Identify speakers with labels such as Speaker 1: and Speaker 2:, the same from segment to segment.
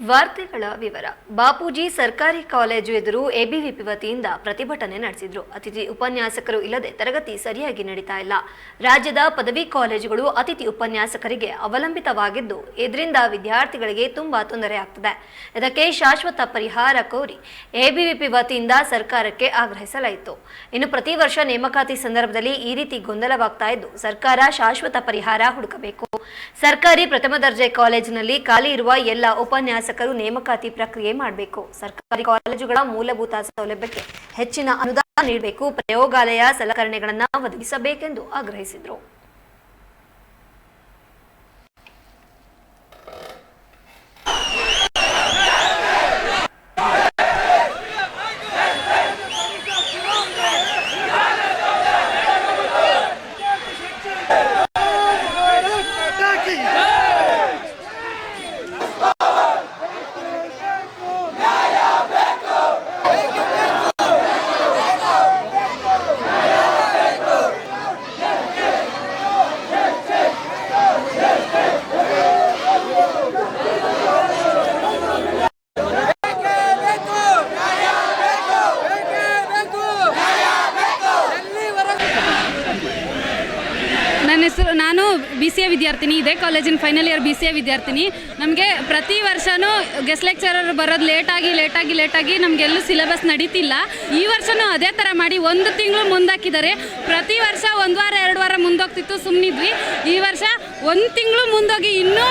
Speaker 1: ವಾರ್ತೆಗಳ ವಿವರ. ಬಾಪೂಜಿ ಸರ್ಕಾರಿ ಕಾಲೇಜು ಎದುರು ಎಬಿವಿಪಿ ವತಿಯಿಂದ ಪ್ರತಿಭಟನೆ ನಡೆಸಿದ್ರು. ಅತಿಥಿ ಉಪನ್ಯಾಸಕರು ಇಲ್ಲದೆ ತರಗತಿ ಸರಿಯಾಗಿ ನಡೀತಾ ಇಲ್ಲ. ರಾಜ್ಯದ ಪದವಿ ಕಾಲೇಜುಗಳು ಅತಿಥಿ ಉಪನ್ಯಾಸಕರಿಗೆ ಅವಲಂಬಿತವಾಗಿದ್ದು ಇದರಿಂದ ವಿದ್ಯಾರ್ಥಿಗಳಿಗೆ ತುಂಬಾ ತೊಂದರೆ ಆಗ್ತದೆ. ಇದಕ್ಕೆ ಶಾಶ್ವತ ಪರಿಹಾರ ಕೋರಿ ಎಬಿವಿಪಿ ವತಿಯಿಂದ ಸರ್ಕಾರಕ್ಕೆ ಆಗ್ರಹಿಸಲಾಯಿತು. ಇನ್ನು ಪ್ರತಿ ವರ್ಷ ನೇಮಕಾತಿ ಸಂದರ್ಭದಲ್ಲಿ ಈ ರೀತಿ ಗೊಂದಲವಾಗ್ತಾ ಇದ್ದು, ಸರ್ಕಾರ ಶಾಶ್ವತ ಪರಿಹಾರ ಹುಡುಕಬೇಕು. ಸರ್ಕಾರಿ ಪ್ರಥಮ ದರ್ಜೆ ಕಾಲೇಜಿನಲ್ಲಿ ಖಾಲಿ ಇರುವ ಎಲ್ಲ ಉಪನ್ಯಾಸಕರು ನೇಮಕಾತಿ ಪ್ರಕ್ರಿಯೆ ಮಾಡಬೇಕು. ಸರ್ಕಾರಿ ಕಾಲೇಜುಗಳ ಮೂಲಭೂತ ಸೌಲಭ್ಯಕ್ಕೆ ಹೆಚ್ಚಿನ ಅನುದಾನ ನೀಡಬೇಕು. ಪ್ರಯೋಗಾಲಯ ಸಲಕರಣೆಗಳನ್ನು ಒದಗಿಸಬೇಕೆಂದು ಆಗ್ರಹಿಸಿದರು.
Speaker 2: ನನ್ನ ಹೆಸರು, ನಾನು ಬಿ ಸಿ ಎ ವಿದ್ಯಾರ್ಥಿನಿ, ಇದೇ ಕಾಲೇಜಿನ final year B C A ವಿದ್ಯಾರ್ಥಿನಿ. ನಮಗೆ ಪ್ರತಿ ವರ್ಷವೂ ಗೆಸ್ಟ್ ಲೆಕ್ಚರರ್ ಬರೋದು ಲೇಟಾಗಿ ಲೇಟಾಗಿ ಲೇಟಾಗಿ ನಮಗೆಲ್ಲೂ ಸಿಲೆಬಸ್ ನಡೀತಿಲ್ಲ. ಈ ವರ್ಷವೂ ಅದೇ ಥರ ಮಾಡಿ ಒಂದು ತಿಂಗಳು ಮುಂದಾಕಿದ್ದಾರೆ. ಪ್ರತಿ ವರ್ಷ ಒಂದು ವಾರ, ಎರಡು ವಾರ ಮುಂದೋಗ್ತಿತ್ತು ಸುಮ್ಮನಿದ್ವಿ ಈ ವರ್ಷ ಒಂದು ತಿಂಗಳು ಮುಂದೋಗಿ ಇನ್ನೂ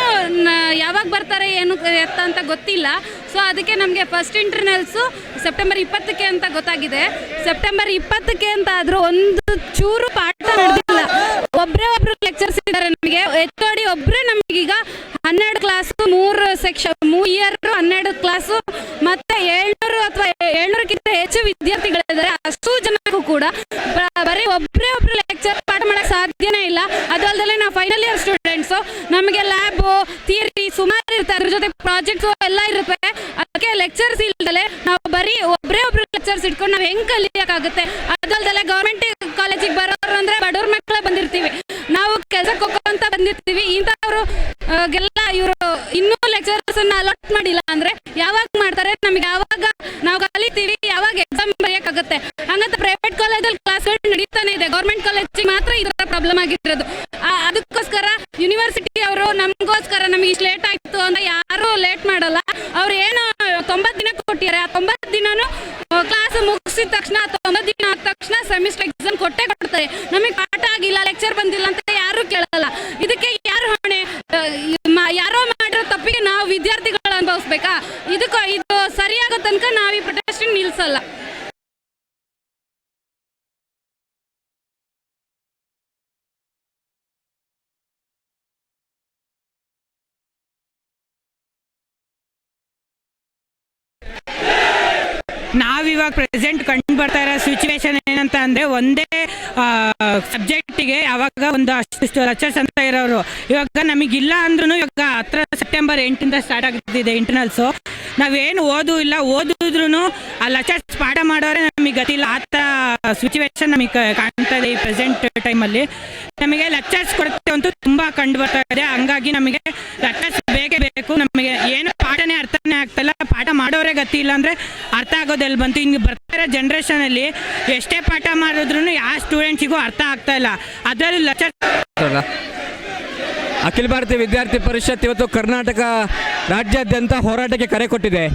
Speaker 2: ಯಾವಾಗ ಬರ್ತಾರೆ, ಏನು ಎತ್ತ ಅಂತ ಗೊತ್ತಿಲ್ಲ. ಸೊ ಅದಕ್ಕೆ ನಮಗೆ ಫಸ್ಟ್ ಇಂಟರ್ನಲ್ಸು ಸೆಪ್ಟೆಂಬರ್ ಇಪ್ಪತ್ತಕ್ಕೆ ಅಂತ ಗೊತ್ತಾಗಿದೆ. ಸೆಪ್ಟೆಂಬರ್ ಇಪ್ಪತ್ತಕ್ಕೆ ಅಂತ ಆದರೂ ಒಂದು ಚೂರು ಪಾಠ ನಡೆದಿಲ್ಲ ಒಬ್ಬರೇ ಒಬ್ರು ಲೆಕ್ಚರ್ಸ್ ಇದ್ದಾರೆ ನಮಗೆ ಎಚ್ ಡಿ ಒಬ್ಬರೇ ನಮಗೀಗ ಹನ್ನೆರಡು ಕ್ಲಾಸು ಮೂರು ಸೆಕ್ಷನ್ ಮೂರು ಇಯರ್ ಹನ್ನೆರಡು ಕ್ಲಾಸು ಮತ್ತೆ ಏಳ್ನೂರು ಅಥವಾ ಏಳ್ನೂರಕ್ಕಿಂತ ಹೆಚ್ಚು ವಿದ್ಯಾರ್ಥಿಗಳಿದ್ದಾರೆ. ಅಷ್ಟು ಜನಕ್ಕೂ ಕೂಡ ಬರೀ ಒಬ್ಬರೇ ಒಬ್ರು ಲೆಕ್ಚರ್ ಪಾಠ ಮಾಡಕ್ಕೆ ಸಾಧ್ಯನೇ ಇಲ್ಲ. ಅದು ಅಲ್ಲದೆ ನಾವು ಫೈನಲ್ ಇಯರ್ ಸ್ಟೂಡೆಂಟ್ಸು ನಮಗೆ ಲ್ಯಾಬು ಥಿಯರಿ ಸುಮಾರು ಇರುತ್ತೆ. ಅದ್ರ ಜೊತೆ ಪ್ರಾಜೆಕ್ಟ್ಸು ಎಲ್ಲ ಇರುತ್ತೆ. ಅದಕ್ಕೆ ಲೆಕ್ಚರ್ಸ್ ಇಲ್ದಲೆ ನಾವು ಬರೀ ಒಬ್ಬರೇ ಒಬ್ರು ಲೆಕ್ಚರ್ಸ್ ಇಟ್ಕೊಂಡು ನಾವು ಹೆಂಗೆ ಕಲಿಯೋಕ್ಕಾಗುತ್ತೆ? ಅಲ್ಲದೆ ಗೌರ್ಮೆಂಟ್ ಕಾಲೇಜಿಗೆ ಬರೋರು ಅಂದ್ರೆ ಬಡವ್ರ ಮಕ್ಕಳೇ ಬಂದಿರ್ತೀವಿ. ನಾವು ಕೆಲಸಕ್ಕೆ ಹೋಗೋ ಅಂತ ಬಂದಿರ್ತೀವಿ. ಇಂಥವ್ರು ಎಲ್ಲ ಇವರು ಇನ್ನೂ ಲೆಕ್ಚರ್ಸ್ ಅನ್ನ ಅಲಾಟ್ ಮಾಡಿಲ್ಲ ಅಂದ್ರೆ ಯಾವಾಗ ಮಾಡ್ತಾರೆ? ನಮಗೆ ಯಾವಾಗ ನಾವು ಕಲಿತೀವಿ? ಯಾವಾಗ ಎಕ್ಸಾಮ್ ಬರೆಯಕ್ಕಾಗುತ್ತೆ? ಹಂಗಂತ ಪ್ರೈವೇಟ್ ಕಾಲೇಜಲ್ಲಿ ಕ್ಲಾಸ್ಗಳು ನಡೀತಾನೆ ಇದೆ. ಗೌರ್ಮೆಂಟ್ ಕಾಲೇಜಿಗೆ ಮಾತ್ರ ಥರ ಪ್ರಾಬ್ಲಮ್ ಆಗಿರೋದು. ಅದಕ್ಕೋಸ್ಕರ ಯೂನಿವರ್ಸಿಟಿ ಅವರು ನಮಗೋಸ್ಕರ ನಮಗೆ ಇಷ್ಟು ಲೇಟ್ ಆಯ್ತು ಅಂತ ಯಾರು ಲೇಟ್ ಮಾಡಲ್ಲ. ಅವ್ರು ಏನು ತೊಂಬತ್ತು ದಿನ ಕೊಟ್ಟಿದ್ದಾರೆ. ಆ ತೊಂಬತ್ತು ದಿನನೂ ಕ್ಲಾಸ್ ಮುಗಿಸಿದ ತಕ್ಷಣ ತೊಂಬತ್ತು ದಿನ ಆದ ತಕ್ಷಣ ಸೆಮಿಸ್ಟರ್ ಎಕ್ಸಾಮ್ ಕೊಟ್ಟೆ ಕೊಡ್ತಾರೆ. ನಮಗೆ ಪಾಠ ಆಗಿಲ್ಲ ಲೆಕ್ಚರ್ ಬಂದಿಲ್ಲ ಅಂತ ಯಾರು ಕೇಳಲ್ಲ ಇದಕ್ಕೆ ಯಾರು ಹೊಣೆ ಆ, ಈ ಮ- ಯಾರೋ ಮಾಡಿರೋ ತಪ್ಪಿಗೆ ನಾವು ವಿದ್ಯಾರ್ಥಿಗಳು ಅನುಭವಿಸ್ಬೇಕಾ ಇದಕ್ಕೂ ಇದು ಸರಿಯಾಗೋ ತನಕ ನಾವು ಈ ಪ್ರೊಟೆಸ್ಟ್ ನಿಲ್ಸಲ್ಲ.
Speaker 3: ನಾವಿವಾಗ ಪ್ರೆಸೆಂಟ್ ಕಂಡು ಬರ್ತಾ ಇರೋ ಸಿಚುವೇಶನ್ ಏನಂತ ಅಂದರೆ ಒಂದೇ ಸಬ್ಜೆಕ್ಟಿಗೆ ಅವಾಗ ಒಂದು ಅಷ್ಟು ಲೆಕ್ಚರ್ಸ್ ಅಂತ ಇರೋರು. ಇವಾಗ ನಮಗಿಲ್ಲ ಅಂದ್ರೂ ಇವಾಗ ಹತ್ರ ಸೆಪ್ಟೆಂಬರ್ ಎಂಟಿಂದ ಸ್ಟಾರ್ಟ್ ಆಗ್ತಿದೆ ಇಂಟರ್ನಲ್ಸು ನಾವೇನು ಓದು ಇಲ್ಲ. ಓದಿದ್ರು ಆ ಲೆಕ್ಚರ್ಸ್ ಪಾಠ ಮಾಡೋರೆ ನಮಗೆ ಗೊತ್ತಿಲ್ಲ. ಆ ಥರ ಸಿಚುವೇಶನ್ ನಮಗೆ ಕಾಣ್ತಾ ಇದೆ ಈ ಪ್ರೆಸೆಂಟ್ ಟೈಮಲ್ಲಿ ನಮಗೆ ಲೆಕ್ಚರ್ಸ್ ಕೊಡುತ್ತೆ ಅಂತೂ ತುಂಬ ಕಂಡು ಬರ್ತಾ ಇದೆ. ಹಂಗಾಗಿ ನಮಗೆ ಲೆಕ್ಚರ್ಸ್ ಬೇಕೇ ಬೇಕು. ನಮಗೆ ಏನು ಪಾಠನೇ ಅರ್ಥನೇ ಆಗ್ತಾಯಿಲ್ಲ ಪಾಠ ಮಾಡೋರೇ ಗತಿ ಇಲ್ಲ ಅಂದರೆ ಅರ್ಥ ಆಗೋದೆಲ್ಲಿ ಬಂತು. ಹಿಂಗೆ ಬರ್ತಾ ಇರೋ ಜನ್ರೇಷನಲ್ಲಿ ಎಷ್ಟೇ ಪಾಠ ಮಾಡಿದ್ರು ಯಾವ ಸ್ಟೂಡೆಂಟ್ಸಿಗೂ ಅರ್ಥ ಆಗ್ತಾ ಇಲ್ಲ. ಅದರಲ್ಲಿ
Speaker 4: ಅಲ್ಲ. ಅಖಿಲ ಭಾರತೀಯ ವಿದ್ಯಾರ್ಥಿ ಪರಿಷತ್ ಇವತ್ತು ಕರ್ನಾಟಕ ರಾಜ್ಯಾದ್ಯಂತ ಹೋರಾಟಕ್ಕೆ ಕರೆ ಕೊಟ್ಟಿದೆ.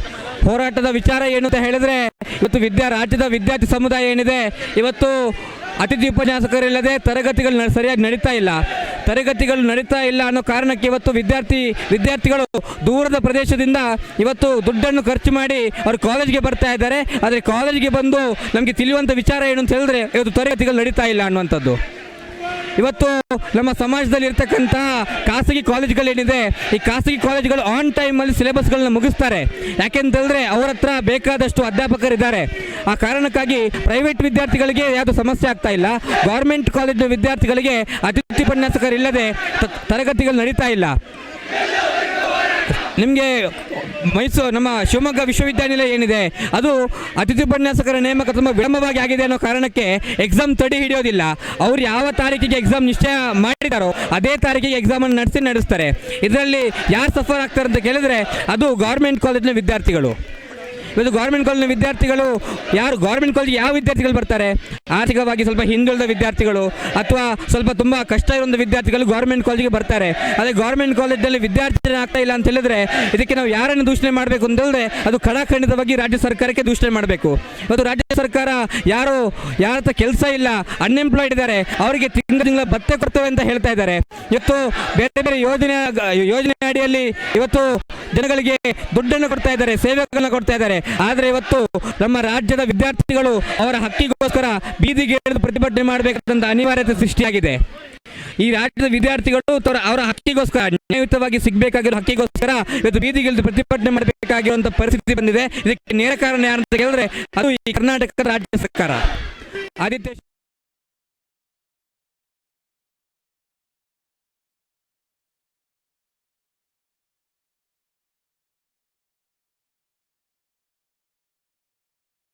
Speaker 4: ಹೋರಾಟದ ವಿಚಾರ ಏನು ಅಂತ ಹೇಳಿದ್ರೆ, ಇವತ್ತು ವಿದ್ಯಾ ರಾಜ್ಯದ ವಿದ್ಯಾರ್ಥಿ ಸಮುದಾಯ ಏನಿದೆ, ಇವತ್ತು ಅತಿಥಿ ಉಪನ್ಯಾಸಕರಿಲ್ಲದೆ ತರಗತಿಗಳು ಸರಿಯಾಗಿ ನಡೀತಾ ಇಲ್ಲ. ತರಗತಿಗಳು ನಡೀತಾ ಇಲ್ಲ ಅನ್ನೋ ಕಾರಣಕ್ಕೆ ಇವತ್ತು ವಿದ್ಯಾರ್ಥಿ ವಿದ್ಯಾರ್ಥಿಗಳು ದೂರದ ಪ್ರದೇಶದಿಂದ ಇವತ್ತು ದುಡ್ಡನ್ನು ಖರ್ಚು ಮಾಡಿ ಅವರು ಕಾಲೇಜ್ಗೆ ಬರ್ತಾ ಇದ್ದಾರೆ. ಆದರೆ ಕಾಲೇಜ್ಗೆ ಬಂದು ನಮಗೆ ತಿಳಿಯುವಂಥ ವಿಚಾರ ಏನು ಅಂತ ಹೇಳಿದ್ರೆ ಇವತ್ತು ತರಗತಿಗಳು ನಡೀತಾ ಇಲ್ಲ ಅನ್ನುವಂಥದ್ದು. ಇವತ್ತು ನಮ್ಮ ಸಮಾಜದಲ್ಲಿ ಇರ್ತಕ್ಕಂತಹ ಖಾಸಗಿ ಕಾಲೇಜ್ಗಳೇನಿದೆ, ಈ ಖಾಸಗಿ ಕಾಲೇಜುಗಳು ಆನ್ ಟೈಮಲ್ಲಿ ಸಿಲೆಬಸ್ಗಳನ್ನ ಮುಗಿಸ್ತಾರೆ. ಯಾಕೆಂತಂದರೆ ಅವ್ರ ಹತ್ರ ಬೇಕಾದಷ್ಟು ಅಧ್ಯಾಪಕರಿದ್ದಾರೆ. ಆ ಕಾರಣಕ್ಕಾಗಿ ಪ್ರೈವೇಟ್ ವಿದ್ಯಾರ್ಥಿಗಳಿಗೆ ಯಾವುದು ಸಮಸ್ಯೆ ಆಗ್ತಾ ಇಲ್ಲ. ಗೌರ್ಮೆಂಟ್ ಕಾಲೇಜಿನ ವಿದ್ಯಾರ್ಥಿಗಳಿಗೆ ಅತಿಥಿ ಉಪನ್ಯಾಸಕರಿಲ್ಲದೆ ತರಗತಿಗಳು ನಡೀತಾ ಇಲ್ಲ. ನಿಮಗೆ ಮೈಸೂರು ನಮ್ಮ ಶಿವಮೊಗ್ಗ ವಿಶ್ವವಿದ್ಯಾನಿಲಯ ಏನಿದೆ, ಅದು ಅತಿಥಿ ಉಪನ್ಯಾಸಕರ ನೇಮಕ ತುಂಬ ವಿಳಂಬವಾಗಿ ಆಗಿದೆ ಅನ್ನೋ ಕಾರಣಕ್ಕೆ ಎಕ್ಸಾಮ್ ತಡೆ ಹಿಡಿಯೋದಿಲ್ಲ. ಅವ್ರು ಯಾವ ತಾರೀಕಿಗೆ ಎಕ್ಸಾಮ್ ನಿಶ್ಚಯ ಮಾಡಿದಾರೋ ಅದೇ ತಾರೀಕಿಗೆ ಎಕ್ಸಾಮನ್ನು ನಡೆಸಿ ನಡೆಸ್ತಾರೆ. ಇದರಲ್ಲಿ ಯಾರು ಸಫರ್ ಆಗ್ತಾರೆ ಅಂತ ಕೇಳಿದ್ರೆ ಅದು ಗೌರ್ಮೆಂಟ್ ಕಾಲೇಜಿನ ವಿದ್ಯಾರ್ಥಿಗಳು. ಇವತ್ತು ಗೌರ್ಮೆಂಟ್ ಕಾಲೇಜಿನ ವಿದ್ಯಾರ್ಥಿಗಳು ಯಾರು ಗೌರ್ಮೆಂಟ್ ಕಾಲೇಜ್ ಯಾವ ವಿದ್ಯಾರ್ಥಿಗಳು ಬರ್ತಾರೆ? ಆರ್ಥಿಕವಾಗಿ ಸ್ವಲ್ಪ ಹಿಂದುಳಿದ ವಿದ್ಯಾರ್ಥಿಗಳು ಅಥವಾ ಸ್ವಲ್ಪ ತುಂಬ ಕಷ್ಟ ಇರುವಂಥ ವಿದ್ಯಾರ್ಥಿಗಳು ಗೌರ್ಮೆಂಟ್ ಕಾಲೇಜಿಗೆ ಬರ್ತಾರೆ. ಅದೇ ಗೌರ್ಮೆಂಟ್ ಕಾಲೇಜಲ್ಲಿ ವಿದ್ಯಾರ್ಥಿ ಆಗ್ತಾ ಇಲ್ಲ ಅಂತ ಹೇಳಿದ್ರೆ ಇದಕ್ಕೆ ನಾವು ಯಾರನ್ನು ದೂಷಣೆ ಮಾಡಬೇಕು ಅಂತ ಅದು ಕಡಾಖಂಡಿತವಾಗಿ ರಾಜ್ಯ ಸರ್ಕಾರಕ್ಕೆ ದೂಷಣೆ ಮಾಡಬೇಕು. ಇವತ್ತು ರಾಜ್ಯ ಸರ್ಕಾರ ಯಾರು, ಯಾರ ಕೆಲಸ ಇಲ್ಲ ಅನ್ಎಂಪ್ಲಾಯ್ಡ್ ಇದ್ದಾರೆ, ಅವರಿಗೆ ತಿಂಗಳ ತಿಂಗಳ ಭತ್ತೆ ಕೊಡ್ತೇವೆ ಅಂತ ಹೇಳ್ತಾ ಇದ್ದಾರೆ. ಇವತ್ತು ಬೇರೆ ಬೇರೆ ಯೋಜನೆ ಯೋಜನೆ ಅಡಿಯಲ್ಲಿ ಇವತ್ತು ಜನಗಳಿಗೆ ದುಡ್ಡನ್ನು ಕೊಡ್ತಾ ಇದ್ದಾರೆ, ಸೇವೆಗಳನ್ನು ಕೊಡ್ತಾ ಇದ್ದಾರೆ. ಆದರೆ ಇವತ್ತು ನಮ್ಮ ರಾಜ್ಯದ ವಿದ್ಯಾರ್ಥಿಗಳು ಅವರ ಹಕ್ಕಿಗೋಸ್ಕರ ಬೀದಿಗೆ ಪ್ರತಿಭಟನೆ ಮಾಡಬೇಕಾದಂತ ಅನಿವಾರ್ಯತೆ ಸೃಷ್ಟಿಯಾಗಿದೆ. ಈ ರಾಜ್ಯದ ವಿದ್ಯಾರ್ಥಿಗಳು ಅವರ ಹಕ್ಕಿಗೋಸ್ಕರ, ನ್ಯಾಯಯುತವಾಗಿ ಸಿಗಬೇಕಾಗಿರೋ ಹಕ್ಕಿಗೋಸ್ಕರ ಇವತ್ತು ಬೀದಿಗಿಳಿದು ಪ್ರತಿಭಟನೆ ಮಾಡಬೇಕಾಗಿರುವಂತ ಪರಿಸ್ಥಿತಿ ಬಂದಿದೆ. ಇದಕ್ಕೆ ನೇರ ಕಾರಣ ಯಾರು ಅಂತ ಕೇಳಿದ್ರೆ ಅದು ಈ ಕರ್ನಾಟಕ ರಾಜ್ಯ ಸರ್ಕಾರ. ಆದಿತ್ಯ